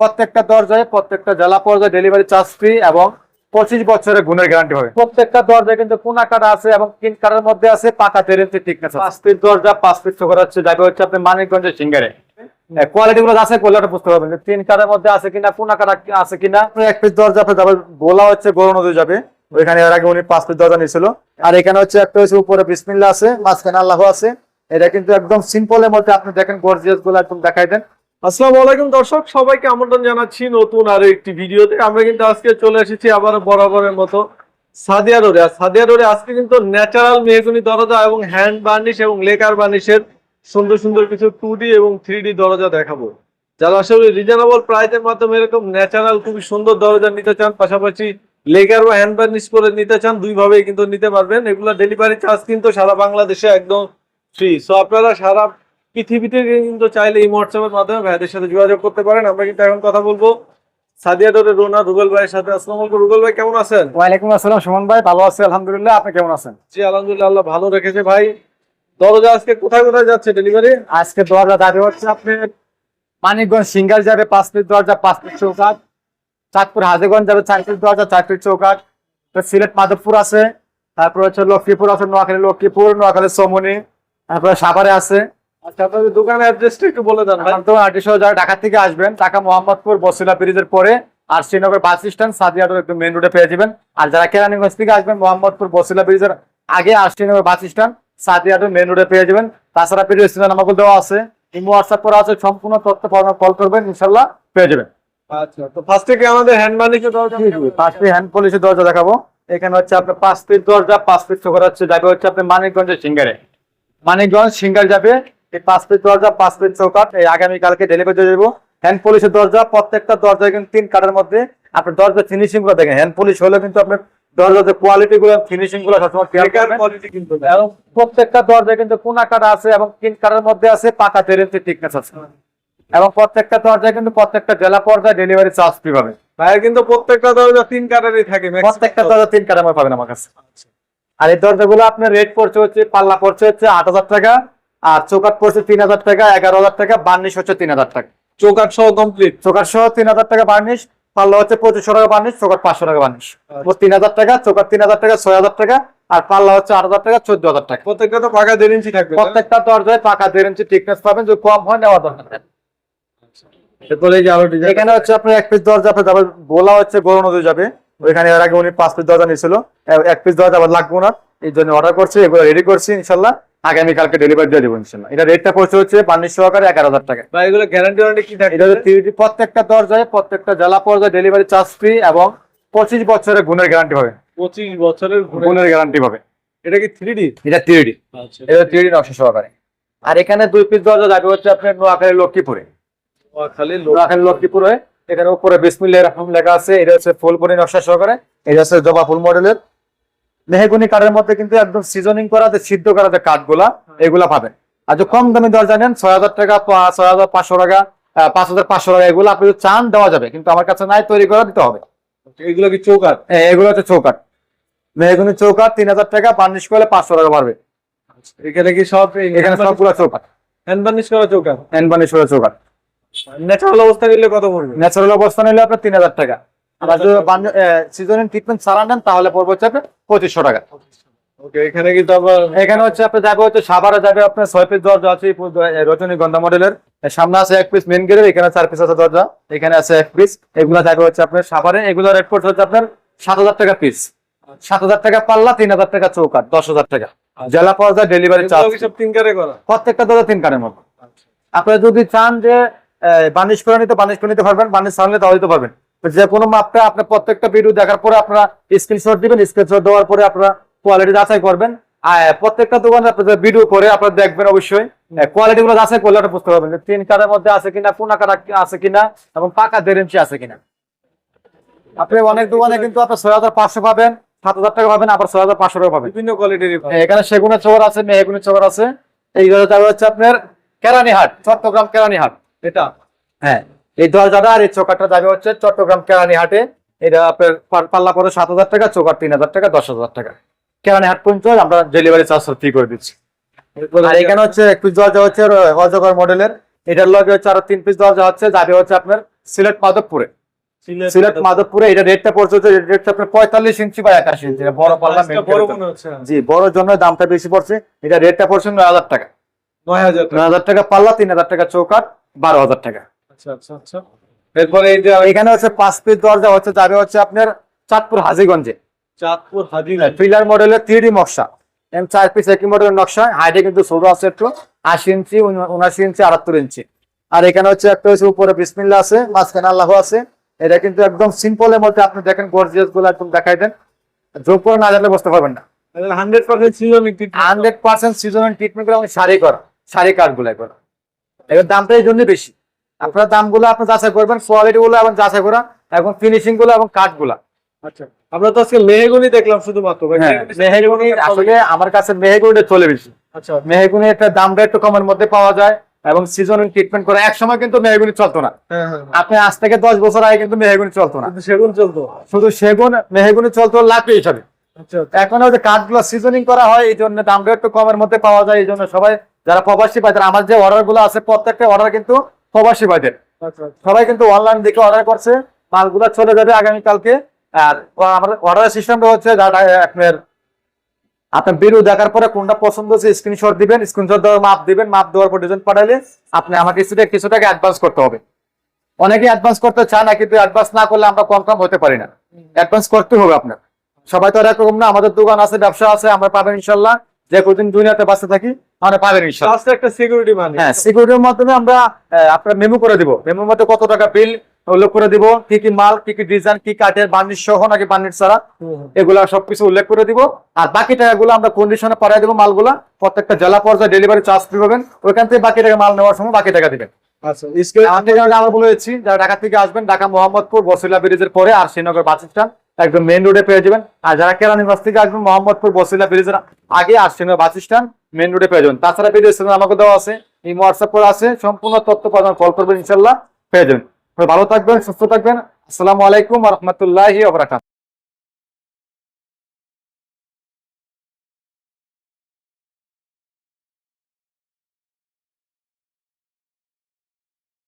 প্রত্যেকটা দরজায় প্রত্যেকটা জেলা পর্যায়ে ডেলিভারি চার্জ ফ্রি এবং পঁচিশ বছরের গুণের গ্যারান্টি হবে। প্রত্যেকটা দরজায় কিন্তু কোনা কাটা আছে এবং তিন কাটার মধ্যে আছে পাকা তেরেন্সি টিকনেস পাঁচ ফিট দরজা পাঁচ ফিট চোখা হচ্ছে যাবে হচ্ছে আপনি মানিকগঞ্জের সিঙ্গারে। কোয়ালিটি গুলো আছে কোয়ালিটি বুঝতে পারবেন তিন কাটার মধ্যে আছে কিনা কোনা কাটা আছে কিনা। এক পিস দরজা আপনি যাবে গোলা হচ্ছে গরু নদী যাবে। ওইখানে এর আগে উনি পাঁচ পিস দরজা নিয়েছিল আর এখানে হচ্ছে একটা হচ্ছে উপরে বিসমিল্লা আছে মাঝখানে আল্লাহ আছে। এটা কিন্তু একদম সিম্পলের মধ্যে আপনি দেখেন গর্জিয়াসগুলো একদম দেখাই দেন। আসসালামু আলাইকুম দর্শক, সবাইকে আমন্ত্রণ জানাচ্ছি নতুন আরও একটি ভিডিওতে। আমরা কিন্তু আজকে চলে এসেছি আবার বরাবরের মতো সাদিয়া রোডে। আর সাদিয়া রোডে আজকে কিন্তু ন্যাচারাল মেহগুনি দরজা এবং হ্যান্ড বার্নিশ এবং লেকার বার্নিশের সুন্দর সুন্দর কিছু টু এবং থ্রি দরজা দেখাবো। যারা আসলে রিজনেবল প্রাইসের মাধ্যমে এরকম ন্যাচারাল খুবই সুন্দর দরজা নিতে চান, পাশাপাশি লেকার বা হ্যান্ড বার্নিশ করে নিতে চান, দুইভাবেই কিন্তু নিতে পারবেন। এগুলো ডেলিভারি চার্জ কিন্তু সারা বাংলাদেশে একদম ফ্রি সো আপনারা সারা পৃথিবীতে কিন্তু চাইলে এই হোয়াটসঅ্যাপের মাধ্যমে ভাইদের সাথে যোগাযোগ করতে পারেন। আমরা কিন্তু এখন কথা বলব সাদিয়া ডোরের রোনা রুবেল ভাইয়ের সাথে। আসসালামু আলাইকুম রুবেল ভাই কেমন আছেন? ওয়ালাইকুম আসসালাম সুমন ভাই ভালো আছি আলহামদুলিল্লাহ। আপনি কেমন আছেন? জি আলহামদুলিল্লাহ আল্লাহ ভালো রেখেছে ভাই। দরজা আজকে কোথায় কোথায় যাচ্ছে ডেলিভারি আজকে দরজা দাবি হচ্ছে আপনি মানিকগঞ্জ সিঙ্গাল যাবে পাঁচ ফিট দরজা পাঁচ ফিট চৌকাট চাঁদপুর হাজিগঞ্জ যাবে চার ফিট দরজা চার ফিট চৌকাট তো সিলেট মাধবপুর আছে তারপর হচ্ছে লক্ষ্মীপুর আছে নোয়াখালী লক্ষ্মীপুর নোয়াখালী সমনি তারপরে সাভারে আছে। আচ্ছা আপনাদের দোকানের অ্যাড্রেসটা একটু বলে দেন ভাই। তো আটশো যারা ঢাকা থেকে আসবেন ঢাকা মোহাম্মদপুর বসিলা ব্রিজের পরে আর শ্রীনগর বাস স্ট্যান্ড সাদিয়াটোর একদম মেন রোডে পেয়ে যাবেন। আর যারা কেরানীগঞ্জ থেকে আসবেন মোহাম্মদপুর বসিলা ব্রিজের আগে আর শ্রীনগর বাস স্ট্যান্ড সাদিয়াটোর মেন রোডে পেয়ে যাবেন। তাছাড়া পেয়ে স্টেশন আমাকে দেওয়া আছে। ইমো হোয়াটসঅ্যাপ করা আছে সম্পূর্ণ তথ্য কল করবেন ইনশাল্লাহ পেয়ে যাবেন। আচ্ছা তো ফার্স্ট থেকে আমাদের হ্যান্ড দরজা হ্যান্ড পলিশের দরজা দেখাবো। এখানে হচ্ছে আপনার পাঁচ ফিট দরজা পাঁচ ফিট চোখা হচ্ছে যাবে হচ্ছে আপনি মানিকগঞ্জের সিঙ্গারে। মানিকগঞ্জ সিঙ্গার যাবে এই পাঁচ ফিট দরজা পাঁচ ফিট চৌকাট এই আগামী কালকে ডেলিভারি দিয়ে দেবো। হ্যান্ড পলিশের দরজা প্রত্যেকটা দরজা কিন্তু তিন কাঠের মধ্যে আপনার দরজা ফিনিশিংগুলো দেখেন। হ্যান্ড পলিশ হলে কিন্তু আপনার দরজাতে কোয়ালিটি গুলো ফিনিশিংগুলো সবসময়। কোয়ালিটি কিন্তু এবং প্রত্যেকটা দরজা কিন্তু কোনা কাটা আছে এবং তিন কাটার মধ্যে আছে পাকা তেরেন্সি আছে। এবং প্রত্যেকটা দরজায় কিন্তু প্রত্যেকটা জেলা পর্যায়ে ডেলিভারি চার্জ ফ্রি পাবে ভাইয়ের কিন্তু প্রত্যেকটা দরজা তিন কাটারই থাকে প্রত্যেকটা দরজা তিন কাঠামো পাবেন আমার কাছে। আর এই দরজাগুলো আপনার রেট পড়ছে হচ্ছে পাল্লা পড়ছে হচ্ছে আট হাজার টাকা। আর চৌকাট পড়ছে তিন হাজার টাকা এগারো হাজার টাকা বার্নিশ হচ্ছে তিন হাজার টাকা। চৌকাট সহ কমপ্লিট চৌকাট সহ তিন হাজার টাকা বার্নিশ পাল্লা হচ্ছে পঁচিশশো টাকা বার্নিশ চৌকাট পাঁচশো টাকা বার্নিশ। তিন হাজার টাকা চৌকাট তিন হাজার টাকা ছয় হাজার টাকা আর পাল্লা হচ্ছে আট হাজার টাকা চোদ্দ হাজার টাকা। প্রত্যেকটা তো পাকা দেড় ইঞ্চি থাকবে প্রত্যেকটা দরজায় পাকা দেড় ইঞ্চি টিকনেস পাবেন যদি কম হয় নেওয়া দরকার। এখানে হচ্ছে আপনার এক পিস দরজা আপনার যাবে গোলা হচ্ছে গরু নদী যাবে। ওইখানে এর আগে উনি পাঁচ পিস দরজা নিয়েছিল। এক পিস দরজা আবার লাগবো না এই জন্য অর্ডার করছি এগুলো রেডি করছি ইনশাল্লাহ। আগামী কালকে ডেলিভারি দিয়ে দেবো ইনশাল্লাহ। এটা রেটটা পড়ছে হচ্ছে বান্নিশ সহকারে এগারো হাজার টাকা। ভাই এগুলো গ্যারান্টি ওয়ারেন্টি কি থাকে এটা প্রত্যেকটা দরজায় প্রত্যেকটা জেলা পর্যায়ে ডেলিভারি চার্জ ফ্রি এবং পঁচিশ বছরের গুণের গ্যারান্টি হবে। পঁচিশ বছরের গুণের গ্যারান্টি হবে। এটা কি থ্রি ডি এটা থ্রি আচ্ছা। এটা থ্রি নকশা সহকারে। আর এখানে দুই পিস দরজা যাবে হচ্ছে আপনার নোয়াখালী লক্ষ্মীপুরে। খালি নোয়াখালী লক্ষ্মীপুরে। এখানে উপরে বিসমিল্লাহ রহমান লেখা আছে। এটা হচ্ছে ফুলপুরি নকশা সহকারে। এটা হচ্ছে জবা ফুল মডেলের মেহগুনি কাঠের মধ্যে কিন্তু একদম সিজনিং করা যে সিদ্ধ করা যে কাঠগুলা এগুলা পাবেন। আর যে কম দামি দরজা নেন ছয় হাজার টাকা ছয় হাজার পাঁচশো টাকা পাঁচ হাজার পাঁচশো টাকা এগুলো আপনি চান দেওয়া যাবে। কিন্তু আমার কাছে নাই তৈরি করে দিতে হবে। এগুলো কি চৌকাট এগুলো হচ্ছে চৌকাট মেহগুনি চৌকাট তিন হাজার টাকা বার্নিশ করলে পাঁচশো টাকা পারবে এখানে কি সব এখানে সবগুলো চৌকাট হ্যান্ড বার্নিশ করা চৌকাট হ্যান্ড বার্নিশ করে চৌকাট ন্যাচারাল অবস্থা নিলে কত পড়বে? ন্যাচারাল অবস্থা নিলে আপনার তিন হাজার টাকা। আর যদি সিজনিং ট্রিটমেন্ট ছাড়া নেন তাহলে পড়বে হচ্ছে আপনার পঁচিশশো টাকা। ওকে এখানে কিন্তু আবার এখানে হচ্ছে আপনি যাবে হচ্ছে সাভারে যাবে আপনার ছয় পিস দরজা আছে রজনীগন্ধা মডেলের সামনে আছে এক পিস মেন গেটের এখানে চার পিস আছে দরজা এখানে আছে এক পিস এগুলা যাবে হচ্ছে আপনার সাভারে এগুলো রেট পড়ছে হচ্ছে আপনার সাত হাজার টাকা পিস সাত হাজার টাকা পাল্লা তিন হাজার টাকা চৌকাট দশ হাজার টাকা। জেলা পর্যায়ে ডেলিভারি চার্জ তিন কারে করা? প্রত্যেকটা দরজা তিন কানের মতো। আপনারা যদি চান যে বানিশ করে নিতে বানিশ করে নিতে পারবেন বানিশ ছাড়লে তাও দিতে পারবেন। যে কোনো মাপটা আপনার প্রত্যেকটা ভিডিও দেখার পরে আপনারা স্ক্রিনশট দিবেন স্ক্রিনশট দেওয়ার পরে আপনারা কোয়ালিটি যাচাই করবেন। প্রত্যেকটা দোকানে আপনাদের ভিডিও করে আপনারা দেখবেন অবশ্যই কোয়ালিটি গুলো যাচাই করলে আপনারা বুঝতে পারবেন তিন কারের মধ্যে আছে কিনা কোনা কাটা আছে কিনা এবং পাকা দেড় ইঞ্চি আছে কিনা। আপনি অনেক দোকানে কিন্তু আপনার ছয় হাজার পাঁচশো পাবেন সাত হাজার টাকা পাবেন আবার ছয় হাজার পাঁচশো টাকা পাবেন। বিভিন্ন কোয়ালিটির এখানে সেগুনের চোর আছে মেহগুনের চোর আছে। এইগুলো হচ্ছে আপনার কেরানীহাট চট্টগ্রাম কেরানীহাট। এটা? হ্যাঁ। এই দরজাটা আর এই চৌকাটটা যাবে হচ্ছে চট্টগ্রাম কেরানীহাটে। এটা আপনার পাল্লা পরে সাত হাজার টাকা চৌকাট তিন হাজার টাকা দশ হাজার টাকা। কেরানীহাট পর্যন্ত আমরা ডেলিভারি চার্জ ফ্রি করে দিচ্ছি। আর এখানে হচ্ছে একটু দরজা হচ্ছে অজগর মডেলের। এটার লগে হচ্ছে আরও তিন পিস দরজা হচ্ছে যাবে হচ্ছে আপনার সিলেট মাধবপুরে। সিলেট মাধবপুরে এটা রেটটা পড়ছে রেটটা আপনার পঁয়তাল্লিশ ইঞ্চি বা একাশি ইঞ্চি বড় পাল্লা বড় জি বড় জন্য দামটা বেশি পড়ছে এটা রেটটা পড়ছে নয় হাজার টাকা। নয় হাজার টাকা। পাল্লা তিন হাজার টাকা চৌকাট বারো হাজার টাকা। আচ্ছা আচ্ছা আচ্ছা। এরপরে এই যে এখানে হচ্ছে পাঁচ পিস দরজা হচ্ছে যাবে হচ্ছে আপনার চাঁদপুর হাজিগঞ্জে। চাঁদপুর হাজির ফিলার মডেলের থ্রি নকশা। এম চার পিস একই মডেলের নকশা হাইটে কিন্তু ছোট আছে একটু আশি ইঞ্চি উন- উনাশি ইঞ্চি আটাত্তর ইঞ্চি। আর এখানে হচ্ছে একটা হচ্ছে উপরে বিসমিল্লা আছে মাঝখানে আল্লাহ আছে। এটা কিন্তু একদম সিম্পলের মধ্যে আপনি দেখেন গর্জিয়াসগুলো একদম দেখাই দেন। যোগ করে না জানলে বুঝতে পারবেন না। হান্ড্রেড পার্সেন্ট সিজনিক হান্ড্রেড পার্সেন্ট ট্রিটমেন্ট করে শাড়ি করা শাড়ি কাঠগুলো করা এবার দামটা এই জন্য বেশি। আপনার দামগুলো আপনি যাচাই করবেন কোয়ালিটি গুলো এবং যাচাই করা এবং ফিনিশিংগুলো এবং কাঠগুলা আচ্ছা আমরা তো আজকে মেহগুনি দেখলাম শুধুমাত্র হ্যাঁ মেহেগুনি আসলে আমার কাছে মেহেগুনিটা চলে বেশি। আচ্ছা। মেহগুনি একটা দামটা একটু কমের মধ্যে পাওয়া যায় এবং সিজনাল ট্রিটমেন্ট করে এক সময় কিন্তু মেহগুনি চলতো না। হ্যাঁ হ্যাঁ আপনি আজ থেকে দশ বছর আগে কিন্তু মেহগুনি চলতো না। সেগুন চলতো। শুধু সেগুন মেহগুনি চলতো লাকড়ি হিসাবে। আচ্ছা এখন ওই যে কাঠগুলো সিজনিং করা হয় এই জন্য দামটা একটু কমের মধ্যে পাওয়া যায় এই জন্য সবাই যারা প্রবাসী পাইতেন আমার যে অর্ডারগুলো আছে প্রত্যেকটা অর্ডার কিন্তু প্রবাসী পাইতেন আচ্ছা সবাই কিন্তু অনলাইন দেখে অর্ডার করছে। মালগুলো চলে যাবে আগামী কালকে আর আমাদের অর্ডার সিস্টেমটা হচ্ছে আপনার আপনার ভিডিও দেখার পরে কোনটা পছন্দ হচ্ছে স্ক্রিনশট দিবেন স্ক্রিনশট দেওয়ার মাপ দিবেন মাপ দেওয়ার পর ডিজাইন পাঠালে আপনি আমাকে কিছুটা কিছু টাকা অ্যাডভান্স করতে হবে। অনেকে অ্যাডভান্স করতে চায় না কিন্তু অ্যাডভান্স না করলে আমরা কনফার্ম হতে পারি না। অ্যাডভান্স করতে হবে আপনার। সবাই তো আর এরকম না আমাদের দোকান আছে ব্যবসা আছে আমরা পাবেন ইনশাল্লাহ। যে কদিন দুনিয়াতে বাঁচতে থাকি আমরা পাবেন ইনশাল্লাহ লাস্ট একটা সিকিউরিটি মানি হ্যাঁ সিকিউরিটির মাধ্যমে আমরা আপনার মেমো করে দিব। মেমোর মধ্যে কত টাকা বিল উল্লেখ করে দিব কি কি মাল কি কি ডিজাইন কি কাঠের বার্নিশ সহ নাকি বার্নিশ ছাড়া। এগুলা সবকিছু উল্লেখ করে দিব। আর বাকি টাকাগুলো আমরা কন্ডিশনে পাঠিয়ে দেবো মালগুলা। প্রত্যেকটা জেলা পর্যায়ে ডেলিভারি চার্জ ফ্রি পাবেন। ওইখান থেকে বাকি টাকা মাল নেওয়ার সময় বাকি টাকা দিবেন। আচ্ছা আমরা বলেছি যারা ঢাকা থেকে আসবেন ঢাকা মোহাম্মদপুর বসিলা ব্রিজের পরে আর শ্রীনগর বাস স্ট্যান্ড একদম মেন রোডে পেয়ে যাবেন। আর যারা কেরানীগঞ্জ থেকে আসবেন, মোহাম্মদপুর, বসিলা ব্রিজের আগে শ্রীনগর বাস স্ট্যান্ড মেন রোডে পেয়ে যাবেন। তাছাড়া ভিডিও আমাকে দেওয়া আছে, এই হোয়াটসঅ্যাপ করে আছে, সম্পূর্ণ তথ্য প্রদান কল করবেন ইনশাল্লাহ পেয়ে যাবেন। ভালো থাকবেন, সুস্থ থাকবেন। আসসালামু আলাইকুম রহমতুল্লাহি